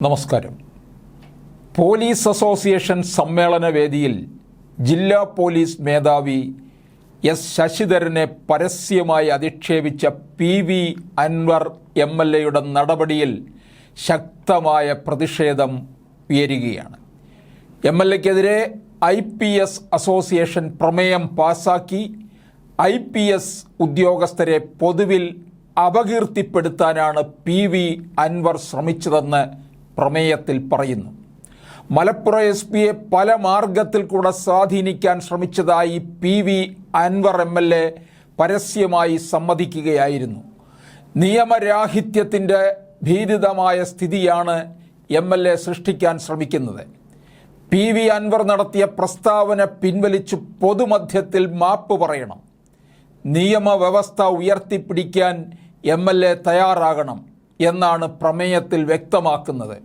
നമസ്കാരം. Police association സമ്മേളന വേദിയിൽ ജില്ലാ പോലീസ് മേധാവി എസ് ശശിധരനെ പരസ്യമായി അധിക്ഷേപിച്ച P V Anvar M L എയുടെ നടപടിയിൽ ശക്തമായ പ്രതിഷേധം ഉയരുകയാണ്. എം എൽ എക്കെതിരെ ഐ പി എസ് അസോസിയേഷൻ പ്രമേയം പാസാക്കി ഐ പി എസ് ഉദ്യോഗസ്ഥരെ പൊതുവിൽ അപകീർത്തിപ്പെടുത്താനാണ് പി വി അൻവർ ശ്രമിച്ചതെന്ന് പ്രമേയത്തിൽ പറയുന്നു. മലപ്പുറം എസ് പിയെ പല മാർഗത്തിൽ കൂടെ സ്വാധീനിക്കാൻ ശ്രമിച്ചതായി P V Anvar M L A പരസ്യമായി സമ്മതിക്കുകയായിരുന്നു. നിയമരാഹിത്യത്തിന്റെ ഭീതിതമായ സ്ഥിതിയാണ് എം എൽ എ സൃഷ്ടിക്കാൻ ശ്രമിക്കുന്നത്. പി വി അൻവർ നടത്തിയ പ്രസ്താവന പിൻവലിച്ച് പൊതുമധ്യത്തിൽ മാപ്പ് പറയണം. നിയമവ്യവസ്ഥ ഉയർത്തിപ്പിടിക്കാൻ എം എൽ എ തയ്യാറാകണം. എന്നാണ് പ്രമേയത്തിൽ വ്യക്തമാക്കുന്നത്.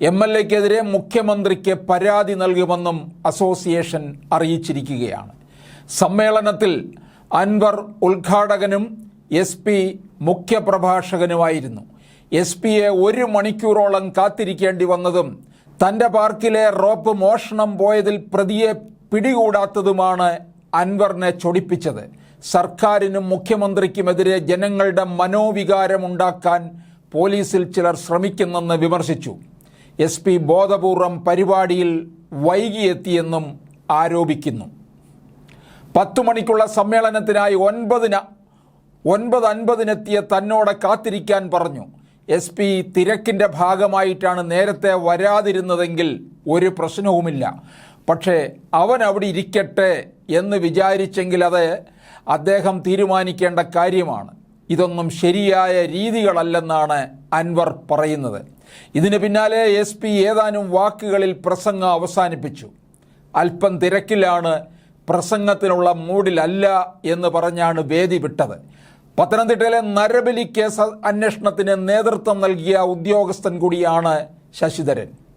എം എൽ എക്കെതിരെ മുഖ്യമന്ത്രിക്ക് പരാതി നൽകുമെന്നും അസോസിയേഷൻ അറിയിച്ചിരിക്കുകയാണ്. സമ്മേളനത്തിൽ അൻവർ ഉദ്ഘാടകനും എസ് പി മുഖ്യപ്രഭാഷകനുമായിരുന്നു. എസ് പിയെ ഒരു മണിക്കൂറോളം കാത്തിരിക്കേണ്ടി വന്നതും തന്റെ പാർക്കിലെ റോപ്പ് മോഷണം പോയതിൽ പ്രതിയെ പിടികൂടാത്തതുമാണ് അൻവറിനെ ചൊടിപ്പിച്ചത്. സർക്കാരിനും മുഖ്യമന്ത്രിക്കുമെതിരെ ജനങ്ങളുടെ മനോവികാരമുണ്ടാക്കാൻ പോലീസിൽ ചിലർ ശ്രമിക്കുന്നെന്ന് വിമർശിച്ചു. എസ് പി ബോധപൂർവം പരിപാടിയിൽ വൈകിയെത്തിയെന്നും ആരോപിക്കുന്നു. പത്തു മണിക്കുള്ള സമ്മേളനത്തിനായി ഒൻപതിന് ഒൻപത് അൻപതിനെത്തിയ തന്നോട് കാത്തിരിക്കാൻ പറഞ്ഞു. എസ് പി തിരക്കിന്റെ ഭാഗമായിട്ടാണ് നേരത്തെ വരാതിരുന്നതെങ്കിൽ ഒരു പ്രശ്നവുമില്ല. പക്ഷേ അവൻ അവിടെ ഇരിക്കട്ടെ എന്ന് വിചാരിച്ചെങ്കിൽ അത് അദ്ദേഹം തീരുമാനിക്കേണ്ട കാര്യമാണ്. ഇതൊന്നും ശരിയായ രീതികളല്ലെന്നാണ് അൻവർ പറയുന്നത്. ഇതിന് പിന്നാലെ എസ് പി ഏതാനും വാക്കുകളിൽ പ്രസംഗം അവസാനിപ്പിച്ചു. അല്പം തിരക്കിലാണ് പ്രസംഗത്തിനുള്ള മൂഡിലല്ല എന്ന് പറഞ്ഞാണ് വേദി വിട്ടത്. പത്തനംതിട്ടയിലെ നരബലി കേസ് അന്വേഷണത്തിന് നേതൃത്വം നൽകിയ ഉദ്യോഗസ്ഥൻ കൂടിയാണ് ശശിധരൻ.